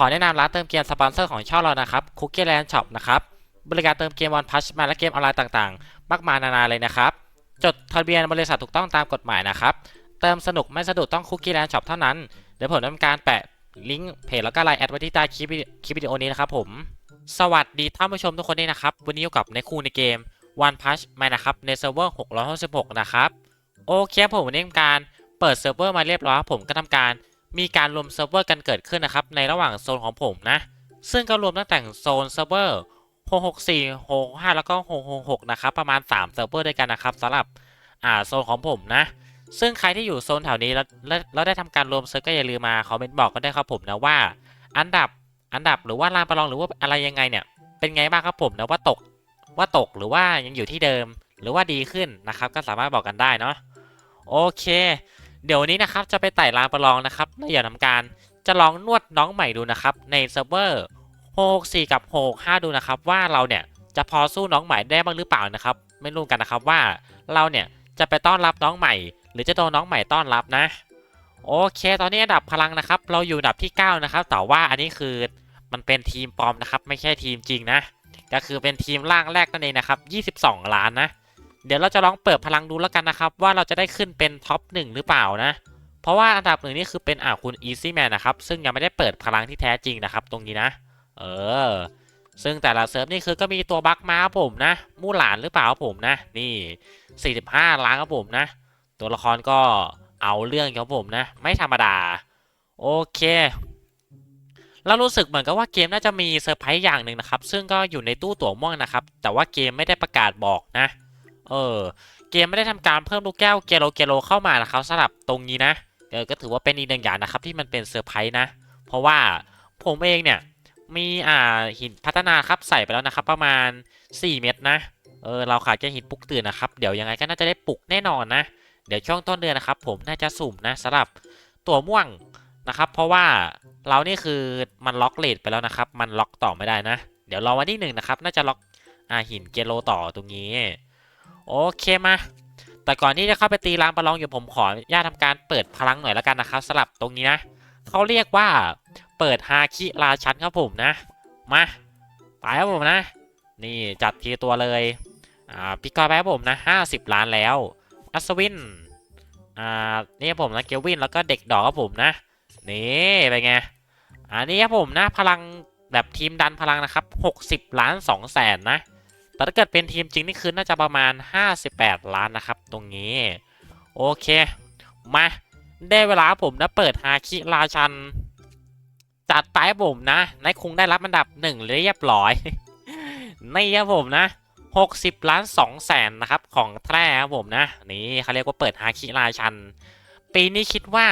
ขอแนะนำร้านเติมเกมสปอนเซอร์ของช่องเรานะครับ Cookie Land Shop นะครับบริการเติมเกมวันพัชมาและเกมออนไลน์ต่างๆ มากมายนานาเลยนะครับ จดทะเบียนบริษัทถูกต้องตามกฎหมายนะครับ เติมสนุกไม่สะดุดต้อง Cookie Land Shop เท่านั้น เดี๋ยวผมทำการแปะลิงก์เพจแล้วก็ไลน์แอดไว้ที่ใต้คลิปวิดีคลิปวิดีโอนี้นะครับผมสวัสดีท่านผู้ชมทุกคนด้วยนะครับ วันนี้อยู่กับในคู่ในเกม One Punch มานะครับในเซิร์ฟเวอร์ 666 นะครับ โอเคผมวันนี้ทำการเปิดเซิร์ฟเวอร์มาเรียบร้อยผมก็ทำการ มีการรวมเซิร์ฟเวอร์กันเกิดขึ้นนะครับ ในระหว่างโซนของผมนะ ซึ่งก็รวมตั้งแต่โซนเซิร์ฟเวอร์664 65 แล้วก็ 666 นะครับ ประมาณ 3 เซิร์ฟเวอร์ด้วยกันนะครับสำหรับอ่าโซนของผมนะ ซึ่งใครที่อยู่โซนแถวนี้แล้วแล้วได้ทำการรวมเซิร์ฟก็อย่าลืมมาคอมเมนต์บอกก็ได้ครับผมนะว่า อันดับอันดับหรือว่าลานประลองหรือว่าอะไรยังไงเนี่ย เป็นไงบ้างครับผมนะว่าตกว่าตกหรือว่ายังอยู่ที่เดิมหรือว่าดีขึ้นนะครับ ก็สามารถบอกกันได้เนาะโอเค เดี๋ยววันนี้นะครับจะไปไต่ลานประลองนะครับและอย่าทำการจะลองนวดน้องใหม่ดูนะครับในเซิร์ฟเวอร์664 กับ 65 ดูนะครับ ว่าเราเนี่ยจะพอสู้น้องใหม่ได้บ้างหรือเปล่านะครับ ไม่รู้กันนะครับว่าเราเนี่ยจะไปต้อนรับน้องใหม่ หรือจะโดนน้องใหม่ต้อนรับนะ โอเค ตอนนี้อันดับพลังนะครับ เราอยู่อันดับที่ 9 นะครับ แต่ว่าอันนี้คือมันเป็นทีมปลอมนะครับ ไม่ใช่ทีมจริงนะก็คือเป็นทีมล่างแรกนั่นเองนะครับ 22 ล้านนะ เดี๋ยวเราจะลองเปิดพลังดูแล้วกันนะครับ ว่าเราจะได้ขึ้นเป็นท็อป1หรือเปล่านะ เพราะว่าอันดับหนึ่งนี่คือเป็นอ่าคุณ Easy Man นนะครับ ซึ่งยังไม่ได้เปิดพลังที่แท้จริงนะครับ ตรงนี้นะ เออ ซึ่งแต่ละเซิร์ฟนี่คือก็มีตัวบัคมาครับผมนะ มู่หลานหรือเปล่าครับผมนะ นี่ 45 ล้านครับผมนะ ตัวละครก็เอาเรื่องครับผมนะ ไม่ธรรมดา โอเคแล้วรู้สึกเหมือนกับว่าเกมน่าจะมีเซอร์ไพรส์อย่างหนึ่งนะครับ ซึ่งก็อยู่ในตู้ตั๋วม่วงนะครับ แต่ว่าเกมไม่ได้ประกาศบอกนะ เออ เกมไม่ได้ทำการเพิ่มลูกแก้วเกโลเกโลเข้ามานะครับสำหรับตรงนี้นะเออก็ถือว่าเป็นอีกหนึ่งอย่างนะครับที่มันเป็นเซอร์ไพรส์นะ เพราะว่าผมเองเนี่ยมีอ่าหินพัฒนาครับใส่ไปแล้วนะครับ ประมาณ 4 เม็ดนะเออเราขาดแค่หินปลุกตื่นนะครับเดี๋ยวยังไงก็น่าจะได้ปลุกแน่นอนนะ เดี๋ยวช่วงต้นเดือนนะครับ ผมน่าจะสุ่มนะสำหรับตัวม่วงนะครับ เพราะว่าเรานี่คือมันล็อกเลทไปแล้วนะครับ มันล็อกต่อไม่ได้นะ เดี๋ยวรอวันที่หนึ่งนะครับ น่าจะล็อกอ่าหินเกโลต่อตรงนี้ โอเคมา แต่ก่อนที่จะเข้าไปตีรางประลองอยู่ผมขออนุญาตทำการเปิดพลังหน่อยแล้วกันนะครับสำหรับตรงนี้นะเขาเรียกว่าเปิดฮาคิราชันครับผมนะ มาไปครับผมนะ นี่จัดทีตัวเลยอ่าพิกกอยไปครับผมนะ50ล้านแล้วอัศวินอ่านี่ผมนะเกลวินแล้วก็เด็กดอกครับผมนะนี่เป็นไงอันนี้ครับผมนะพลังแบบทีมดันพลังนะครับ 60 ล้าน2แสนนะ แต่ถ้าเกิดเป็นทีมจริงนี่คือน่าจะประมาณ 58 ล้านนะครับ ตรงนี้ โอเค มาได้เวลาผมนะเปิดฮาคิราชัน จัดไปผมนะนายคงได้รับอันดับหนึ่งเรียบร้อยนี่ครับผมนะ 60 ล้าน2แสนนะครับ ของแท้ครับผมนะ นี่เขาเรียกว่าเปิดฮาคิราชัน ปีนี้คิดว่า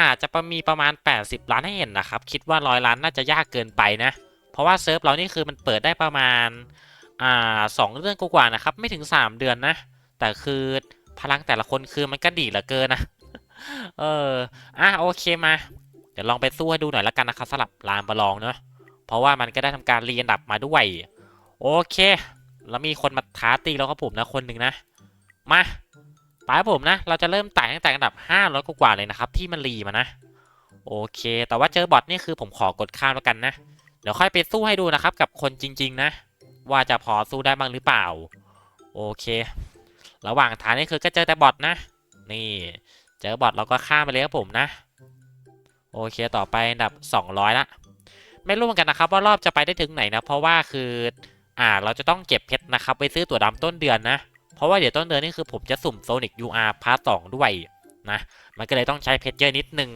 อาจจะประมีประมาณ 80 ล้านให้เห็นนะครับ คิดว่าร้อยล้านน่าจะยากเกินไปนะ เพราะว่าเซิร์ฟเรานี่คือมันเปิดได้ประมาณ อ่าสองเดือนกว่าๆนะครับ ไม่ถึง 3 เดือนนะ แต่คือพลังแต่ละคนคือมันก็ดีเหลือเกินนะ เออ อะโอเคมา เดี๋ยวลองไปสู้ให้ดูหน่อยละกันนะครับสำหรับลานประลองเนาะ เพราะว่ามันก็ได้ทำการเรียนดับมาด้วย โอเค แล้วมีคนมาท้าตีแล้วครับผมนะคนหนึ่งนะ มาไปครับผมนะ เราจะเริ่มไต่ตั้งแต่อันดับ500กว่าเลยนะครับ ที่มันรีมานะ โอเค แต่ว่าเจอบอทนี่คือผมขอกดข้ามแล้วกันนะ เดี๋ยวค่อยไปสู้ให้ดูนะครับ กับคนจริง ๆ นะ ว่าจะพอสู้ได้บ้างหรือเปล่า โอเค ระหว่างทางนี่คือก็เจอแต่บอทนะ นี่เจอบอทเราก็ข้ามไปเลยครับผมนะ โอเคต่อไปอันดับ 200 ละ ไม่รู้เหมือนกันนะครับว่ารอบจะไปได้ถึงไหนนะ เพราะว่าคืออ่าเราจะต้องเก็บเพชรนะครับไปซื้อตั๋วดำต้นเดือนนะ เพราะว่าเดี๋ยวต้นเดือนนี่คือผมจะสุ่มโซนิก UR พาร์ทสองด้วยนะ มันก็เลยต้องใช้เพชรเยอะนิดนึง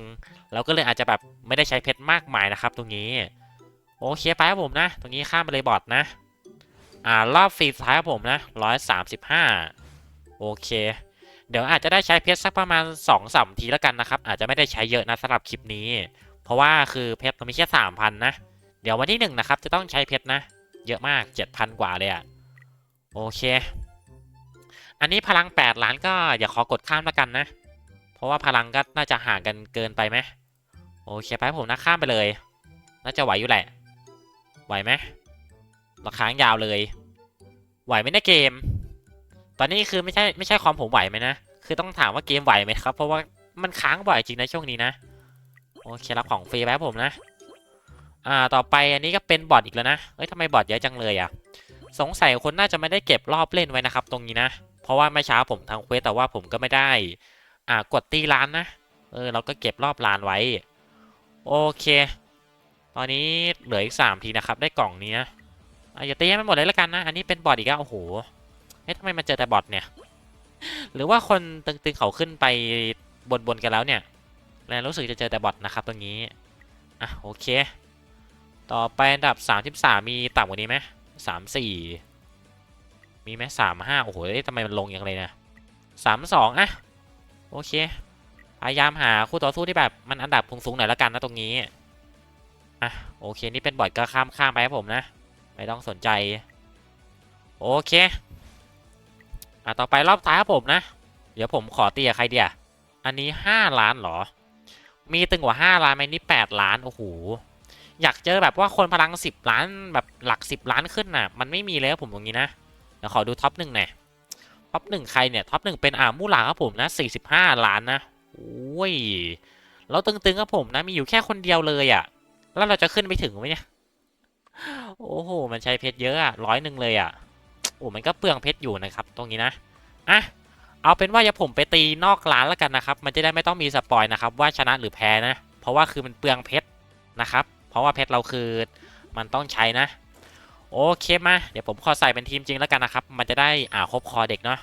เราก็เลยอาจจะแบบไม่ได้ใช้เพชรมากมายนะครับ ตรงนี้ โอเคไปครับผมนะ ตรงนี้ข้ามไปเลยบอทนะ อ่ารอบฟรีท้ายครับผมนะ135โอเคเดี๋ยวอาจจะได้ใช้เพชรสักประมาณ2อสามทีแล้วกันนะครับ อาจจะไม่ได้ใช้เยอะนะสำหรับคลิปนี้ เพราะว่าคือเพชรมันมีแค่3,000นะ เดี๋ยววันที่1นะครับจะต้องใช้เพชรนะ เยอะมาก 7,000 กว่าเลยอะโอเค อันนี้พลัง 8 ล้านก็อย่าขอกดข้ามแล้วกันนะ เพราะว่าพลังก็น่าจะห่างกันเกินไปไหมโอเคไปผมนะข้ามไปเลย น่าจะไหวอยู่แหละ ไหวไหม เราค้างยาวเลย ไหวไหมนะเกม ตอนนี้คือไม่ใช่ไม่ใช่ความผมไหวไหมนะ คือต้องถามว่าเกมไหวไหมครับ เพราะว่ามันค้างบ่อยจริงนะช่วงนี้นะ โอเครับของฟรีไว้ครับผมนะ อ่า ต่อไปอันนี้ก็เป็นบอทอีกแล้วนะ เอ้ยทำไมบอทเยอะจังเลยอะ สงสัยคนน่าจะไม่ได้เก็บรอบเล่นไว้นะครับ ตรงนี้นะ เพราะว่าเมื่อเช้าผมทำเควสแต่ว่าผมก็ไม่ได้ อ่ากดตีร้านนะ เออเราก็เก็บรอบร้านไว้ โอเค ตอนนี้เหลืออีกสามทีนะครับ ได้กล่องนี้นะ อะอย่าตีให้มันหมดเลยละกันนะ อันนี้เป็นบอทอีกแล้วโอ้โหเฮ้ยทำไมมันเจอแต่บอทเนี่ย หรือว่าคนตึงๆเขาขึ้นไปบนๆกันแล้วเนี่ยแล้วรู้สึกจะเจอแต่บอทนะครับตรงนี้ อะโอเค ต่อไปอันดับ 33 มีต่ำกว่านี้ไหมสามสี่มีไหมสามห้าโอ้โหทำไมมันลงอย่างไรนะสามสองอะโอเค พยายามหาคู่ต่อสู้ที่แบบมันอันดับสูงๆหน่อยละกันนะตรงนี้ อะโอเคนี่เป็นบอทก็ข้ามข้ามไปครับผมนะ ไม่ต้องสนใจ โอเค อะ ต่อไปรอบท้ายครับผมนะ เดี๋ยวผมขอเตียใครเดียอันนี้ 5 ล้านหรอ มีตึงกว่า 5 ล้านไหมนี่ 8 ล้าน โอ้โห อยากเจอแบบว่าคนพลัง 10 ล้านแบบหลัก 10 ล้านขึ้นน่ะ มันไม่มีเลยครับผมตรงนี้นะ เดี๋ยวขอดูท็อปหนึ่งหน่อยท็อปหนึ่งใครเนี่ยท็อปหนึ่งเป็นอ่ามู่หลาครับผมนะ 45 ล้านนะโอ้ยแล้วตึงๆครับผมนะมีอยู่แค่คนเดียวเลยอะ่ะ แล้วเราจะขึ้นไปถึงไหมเนี่ย โอ้โห มันใช้เพชรเยอะอะร้อยหนึ่งเลยอะ่ะโอ้มันก็เปลืองเพชรอยู่นะครับ ตรงนี้นะอะเอาเป็นว่าอย่าผมไปตีนอกร้านแล้วกันนะครับ มันจะได้ไม่ต้องมีสปอยนะครับ ว่าชนะหรือแพ้นะ เพราะว่าคือมันเปลืองเพชรนะครับ เพราะว่าเพชรเราคือมันต้องใช้นะ โอเคมา เดี๋ยวผมขอใส่เป็นทีมจริงแล้วกันนะครับ มันจะได้อ่าครบคอเด็กเนาะ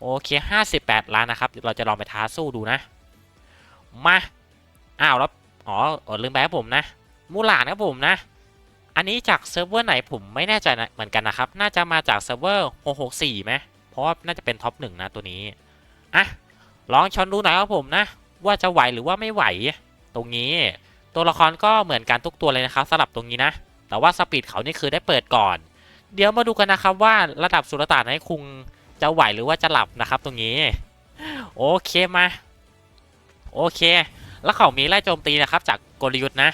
โอเค 58 ล้านนะครับ เราจะลองไปท้าสู้ดูนะ มา อ้าวแล้ว อ๋ออ๋อลืมไปครับผมนะ มูหลานครับผมนะ อันนี้จากเซิร์ฟเวอร์ไหนผมไม่แน่ใจนะเหมือนกันนะครับ น่าจะมาจากเซิร์ฟเวอร์ 664ไหมเพราะว่าน่าจะเป็นท็อปหนึ่งนะตัวนี้ อะ ลองชนดูหน่อยครับผมนะ ว่าจะไหวหรือว่าไม่ไหว ตรงนี้ ตัวละครก็เหมือนกันทุกตัวเลยนะครับสลับตรงนี้นะ แต่ว่าสปีดเขานี่คือได้เปิดก่อน เดี๋ยวมาดูกันนะครับว่าระดับสุรต่านให้คุงจะไหวหรือว่าจะหลับนะครับ ตรงนี้ โอเคมา โอเค แล้วเขามีไล่โจมตีนะครับ จากกลยุทธ์นะ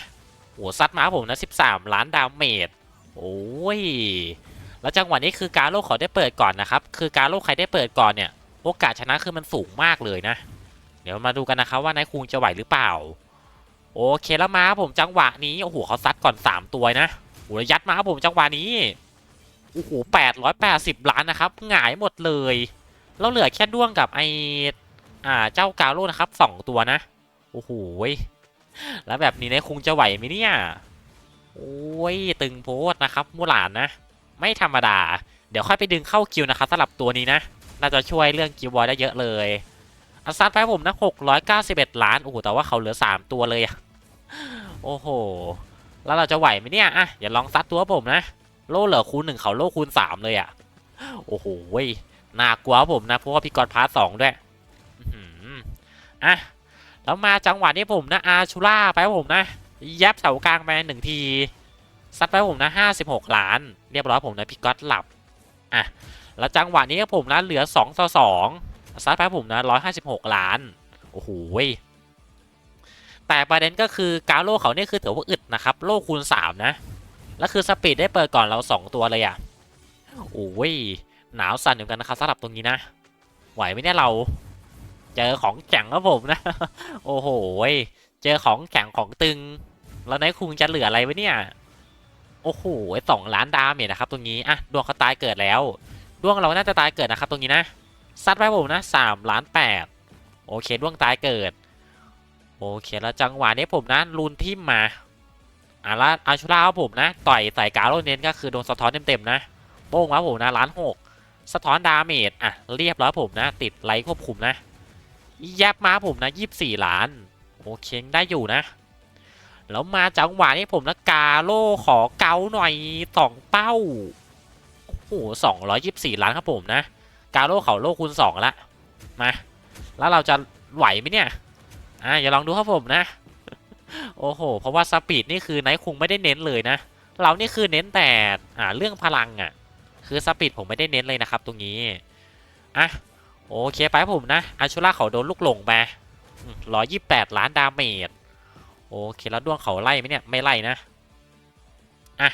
โอ้ซัดมาผมนะ 13 ล้านดาเมจโอ้ย แล้วจังหวะนี้คือการโลกเขาได้เปิดก่อนนะครับ คือการโลกใครได้เปิดก่อนเนี่ย โอกาสชนะคือมันสูงมากเลยนะ เดี๋ยวมาดูกันนะครับว่านายคุงจะไหวหรือเปล่า โอเคแล้วมาผมจังหวะนี้โอ้โหเขาซัดก่อน 3 ตัวนะโอ้โหยัดมาผมจังหวะนี้โอ้โห880ล้านนะครับ หงายหมดเลย แล้วเหลือแค่ด้วงกับไออ่า เจ้ากาโร่นะครับสองตัวนะ โอ้โห แล้วแบบนี้นายคุงจะไหวไหมเนี่ย โอ้ยตึงโพดนะครับมูหลานนะ ไม่ธรรมดา เดี๋ยวค่อยไปดึงเข้าคิวนะครับสำหรับตัวนี้นะ น่าจะช่วยเรื่องคิวบอลได้เยอะเลย อัซัดไปผมนะ691 ล้าน โอ้โห แต่ว่าเขาเหลือ 3 ตัวเลยอะโอ้โห แล้วเราจะไหวไหมเนี่ย อะ อย่าลองซัดตัวผมนะ โล่เหลือคูณหนึ่งเขาโล่คูณ3เลยอะโอ้โหน่ากลัวผมนะ เพราะว่าพี่กอดพาร์ทสองด้วยอะ แล้วมาจังหวะนี้ผมนะอาชูล่าไปผมนะ ยับเสากลางไปหนึ่งทีซัดไปผมนะ56ล้าน เรียบร้อยผมนะพี่ก๊อตหลับอะแล้วจังหวะนี้ผมนะเหลือ2ต่อ2ซัดไปผมนะ156ล้านโอ้โหแต่ประเด็นก็คือกาโลเขาเนี่ยคือถือว่าอึดนะครับ โลคูณ3นะ แล้วคือสปีดได้เปิดก่อนเรา2ตัวเลยอะโอ้ยหนาวสั่นอยู่กันนะครับสำหรับตรงนี้นะ ไหวไหมเนี่ยเรา เจอของแข็งครับผมนะ โอ้โห เจอของแข็งของตึง แล้วนายคุงจะเหลืออะไรไวะเนี่ย โอ้โหสองล้านดาเมจนะครับตรงนี้ อะ ดวงเขาตายเกิดแล้ว ดวงเราน่าจะตายเกิดนะครับตรงนี้นะ ซัดไปผมนะสามล้านแปดโอเค ดวงตายเกิด โอเค แล้วจังหวะนี้ผมนะลูนทิมมาอะแล้วอาชุราครับผมนะ ต่อยใส่กาโรเน้นก็คือโดนสะท้อนเต็มๆนะ โป้งครับผมนะล้านหกสะท้อนดาเมจ อะ เรียบร้อยผมนะ ติดไลท์ควบคุมนะ ยบมาผมนะยี่สิบสี่ล้าน โอเคได้อยู่นะ แล้วมาจังหวะนี้ผมนะกาโลขอเกาหน่อยสองเป้า โอ้โหสองร้อยยี่สิบสี่ล้านครับผมนะ กาโลเขาโลคูณสองละ มา แล้วเราจะไหวไหมเนี่ย อะอย่าลองดูครับผมนะ โอ้โห เพราะว่าสปีดนี่คือไนท์คุงไม่ได้เน้นเลยนะ เรานี่คือเน้นแต่อ่าเรื่องพลังอะ คือสปีดผมไม่ได้เน้นเลยนะครับ ตรงนี้ อะ โอเคไปผมนะอาชูล่าเขาโดนลูกหลงไปร้อยยี่แปดล้านดาเมจโอเคแล้วด้วงเขาไล่ไหมเนี่ยไม่ไล่นะอะ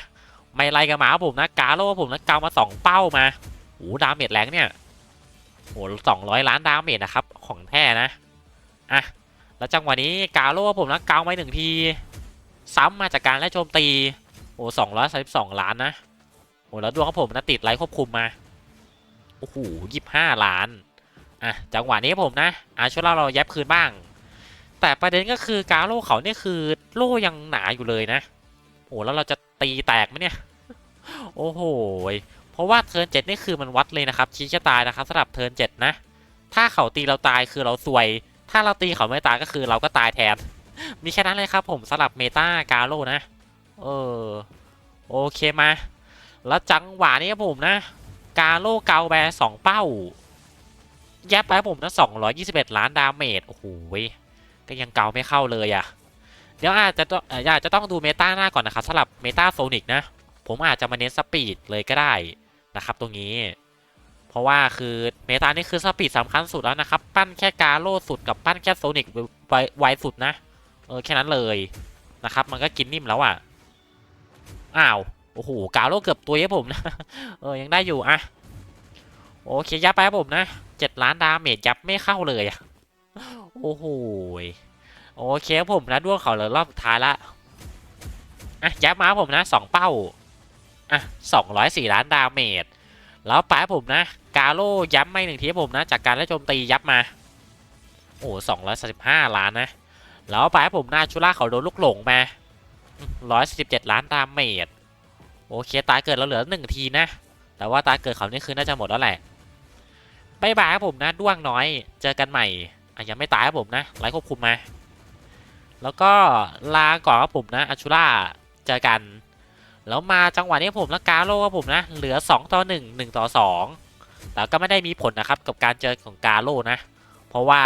ไม่ไล่กับหมาผมนะกาโร่ผมนะเกามาสองเป้ามาโอ้ดาเมจแรงเนี่ยโอ้สองร้อยล้านดาเมจนะครับของแท้นะอะแล้วจังหวะนี้กาโร่ผมนะเกาไปหนึ่งทีซ้ำมาจากการไล่โจมตีโอ้สองร้อยสิบสองล้านนะโอ้แล้วดวงของผมนะติดไลท์ควบคุมมาโอ้โหยี่ห้าล้าน อะจังหวะนี้ผมนะอาช่วยเราเราแยบคืนบ้าง แต่ประเด็นก็คือกาโล่เขาเนี่ยคือโล่ยังหนาอยู่เลยนะโอ้แล้วเราจะตีแตกไหมเนี่ย โอ้โหเพราะว่าเทิร์นเจ็ดนี่คือมันวัดเลยนะครับชี้ชะตายนะครับสำหรับเทิร์นเจ็ดนะ ถ้าเขาตีเราตายคือเราซวย ถ้าเราตีเขาไม่ตายก็คือเราก็ตายแทน มีแค่นั้นเลยครับ ผมสำหรับเมตากาโร่นะเออโอเคมา แล้วจังหวะนี้ผมนะ กาโร่เกาแบร์สองเป้า ยบไปครับผมนะ221 ล้านดาเมจ โอ้โหยก็ยังเกาไม่เข้าเลยอะ่ะ เดี๋ยวอาจจะต้องอาจจะต้องดูเมตาหน้าก่อนนะครับสำหรับเมตาโซนิกนะ ผมอาจจะมาเน้นสปีดเลยก็ได้นะครับตรงนี้ เพราะว่าคือเมตานี่คือสปีดสำคัญสุดแล้วนะครับ ปั้นแค่กาโร่สุดกับปั้นแค่โซนิกไวไวสุดนะ เออแค่นั้นเลยนะครับ มันก็กินนิ่มแล้วอะ อ้าว โอ้โห กาโร่เกือบตัวให้ผมนะ เออยังได้อยู่อะ โอเคยับไปครับผมนะเจ็ดล้านดาเมจยับไม่เข้าเลยอะโอ้โหโอเคครับผมนะด้วงเขาเหลือรอบสุดท้ายละอะยับมาผมนะสองเป้าอะสองร้อยสี่ล้านดาเมจแล้วไปครับผมนะ กาโร่ย้ำไม่หนึ่งทีผมนะ จากการไล่โจมตียับมา โอ้สองร้อยสิบห้าล้านนะ แล้วไปครับผมนาชูล่าเขาโดนลูกหลงมาร้อยสิบเจ็ดล้านดาเมจโอเคตายเกิดเราเหลือหนึ่งทีนะ แต่ว่าตายเกิดเขานี่คือน่าจะหมดแล้วแหละ บายบายครับผมนะด้วงน้อย เจอกันใหม่อะยังไม่ตายครับผมนะไล่ควบคุมมา แล้วก็ลาก่อนครับผมนะอาชูล่าเจอกัน แล้วมาจังหวะนี้ผมแล้วกาโร่ครับผมนะ เหลือ 2 ต่อ 1 1 ต่อ 2 แต่ก็ไม่ได้มีผลนะครับกับการเจอของกาโร่นะ เพราะว่า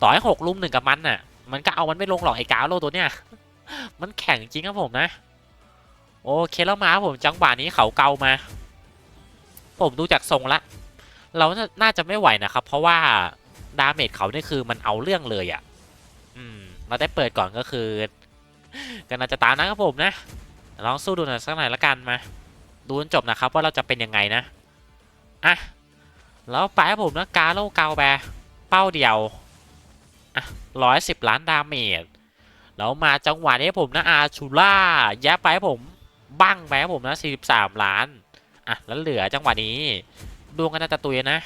ต่อให้หกลุมหนึ่งกับมันน่ะ มันก็เอามันไม่ลงหรอกไอ้กาโร่ตัวเนี้ย มันแข็งจริงครับผมนะ โอเคแล้วมาครับผมจังหวะนี้เขาเกามา ผมดูจากทรงละ เราน่าจะไม่ไหวนะครับ เพราะว่าดาเมจเขานี่คือมันเอาเรื่องเลยอะ่ะ อืม เราได้เปิดก่อนก็คือก็น่าจะตามนะครับผมนะ ลองสู้ดูหน่อยสักหน่อยละกันมา ดูจนจบนะครับว่าเราจะเป็นยังไงนะ อะ แล้วไปครับผมนะกาโลเกาแบเป้าเดียว อะร้อยสิบล้านดาเมจ แล้วมาจังหวะนี้ผมนะอาชูล่าแย่ไปผม บั้งไปครับผมนะ43ล้าน อะ แล้วเหลือจังหวะนี้ ดวงกันน่าจะตุยนะ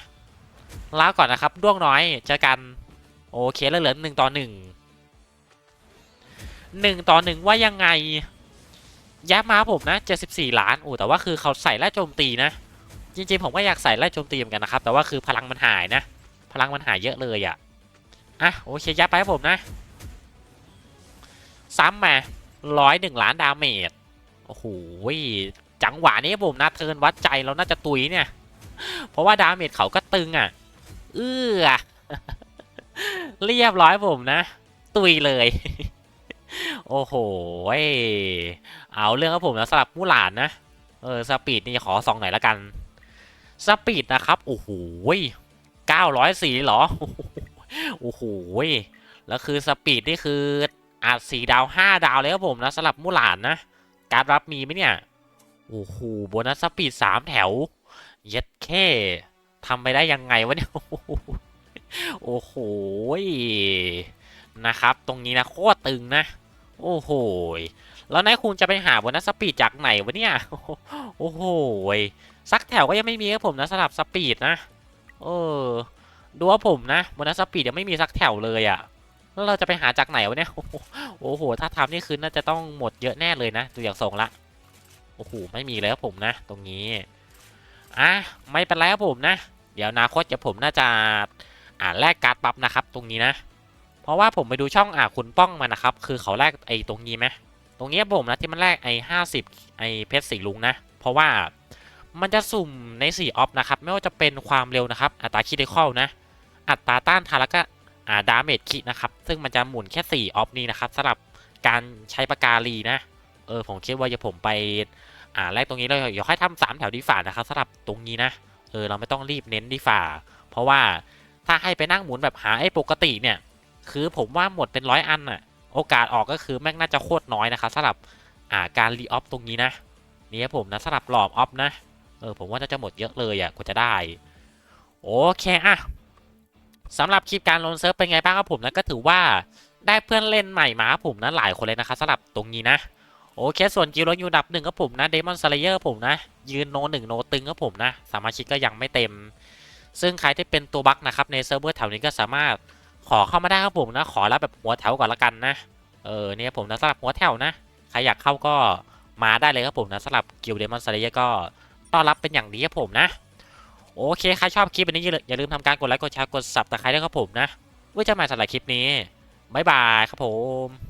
ลาก่อนนะครับดวงน้อยเจอกันโอเคแล้วเหลือหนึ่งต่อหนึ่งหนึ่งต่อหนึ่งว่ายังไงยับมาผมนะ74ล้านโอ้แต่ว่าคือเขาใส่ไล่โจมตีนะ จริงๆผมก็อยากใส่ไล่โจมตีเหมือนกันนะครับ แต่ว่าคือพลังมันหายนะ พลังมันหายเยอะเลยอะ่ะอะโอเคยับไปครับผมนะ ซ้ำมาร้อยหนึ่งล้านดาเมจโอ้โหจังหวะนี้ผมนะเทินวัดใจเราน่าจะตุยเนี่ย เพราะว่าดาเมจเขาก็ตึงอะ เอื้อเรียบร้อยผมนะ ตุยเลย โอ้โห เอาเรื่องครับผมนะสลับมู่หลานนะ เออสปีดนี่ขอสองหน่อยละกัน สปีดนะครับ โอ้โหเก้าร้อยสี่หรอ โอ้โห แล้วคือสปีดนี่คืออาจสี่ดาวห้าดาวเลยครับผมนะสลับมู่หลานนะ การรับมีไหมเนี่ย โอ้โหโบนัสสปีดสามแถว เย็ดแค่ทำไปได้ยังไงวะเนี่ย โอ้โหนะครับ ตรงนี้นะโคตรตึงนะ โอ้โหแล้วนายคุณจะไปหาบนัสสปีดจากไหนวะเนี่ย โอ้โหสักแถวก็ยังไม่มีครับผมนะสลับสปีดนะ เออ ดูว่าผมนะบนัสสปีดยังไม่มีสักแถวเลยอะ่ะแล้วเราจะไปหาจากไหนวะเนี่ย โอ้โห ถ้าทำนี่คือน่าจะต้องหมดเยอะแน่เลยนะ ดูอย่างทรงละ โอ้โห ไม่มีเลยครับผมนะ ตรงนี้ อะไม่เป็นไรครับผมนะ เดี๋ยวนาคตจะผมน่าจะอ่าแลกการ์ดปั๊บนะครับ ตรงนี้นะ เพราะว่าผมไปดูช่องอ่าคุณป้องมานะครับ คือเขาแลกไอ้ตรงนี้ไหมตรงนี้ผมนะที่มันแลกไอ้ห้าสิบไอ้เพชรสีลุงนะ เพราะว่ามันจะสุ่มใน4ออฟนะครับ ไม่ว่าจะเป็นความเร็วนะครับ อัตราคิดได้ข้อนะ อัตราต้านทานแล้วก็อ่าดาเมจคิดนะครับ ซึ่งมันจะหมุนแค่4ออฟนี้นะครับสำหรับการใช้ปากกาลีนะ เออผมคิดว่าจะผมไป อ่าแรกตรงนี้เลยเดี๋ยวค่อยทำสามแถวดีฝ่านะครับสำหรับตรงนี้นะเออเราไม่ต้องรีบเน้นดีฝ่า เพราะว่าถ้าให้ไปนั่งหมุนแบบหาไอ้ปกติเนี่ยคือผมว่าหมดเป็นร้อยอันน่ะโอกาสออกก็คือแม่งน่าจะโคตรน้อยนะครับสำหรับอ่าการรีออฟตรงนี้นะนี่ครับผมนะสำหรับหลอบออฟนะเออผมว่าน่าจะหมดเยอะเลยอะกว่าจะได้โอเคอะสำหรับคลิปการลงเซิร์ฟเป็นไงบ้างครับผมนะก็ถือว่าได้เพื่อนเล่นใหม่มาครับผมนะหลายคนเลยนะครับสำหรับตรงนี้นะ โอเค ส่วนกิลด์เรอยู่ดับหนึ่งครับผมนะเดมอนสเลเยอร์ผมนะ ยืนโนหนึ่งโนตึงครับผมนะ สมาชิกก็ยังไม่เต็ม ซึ่งใครที่เป็นตัวบั๊กนะครับ ในเซิร์ฟเวอร์แถวนี้ก็สามารถขอเข้ามาได้ครับผมนะ ขอรับแบบหัวแถวก่อนละกันนะ เออเนี่ยผมนะสำหรับหัวแถวนะ ใครอยากเข้าก็มาได้เลยครับผมนะสำหรับกิลเดมอนสเลเยอร์ก็ต้อนรับเป็นอย่างดีครับผมนะ โอเค ใครชอบคลิปนี้อย่าลืมอย่าลืมทำการกดไลค์กดแชร์กด subscribe ด้วยครับผมนะไว้เจอกันใหม่สำหรับคลิปนี้บ๊ายบายครับผม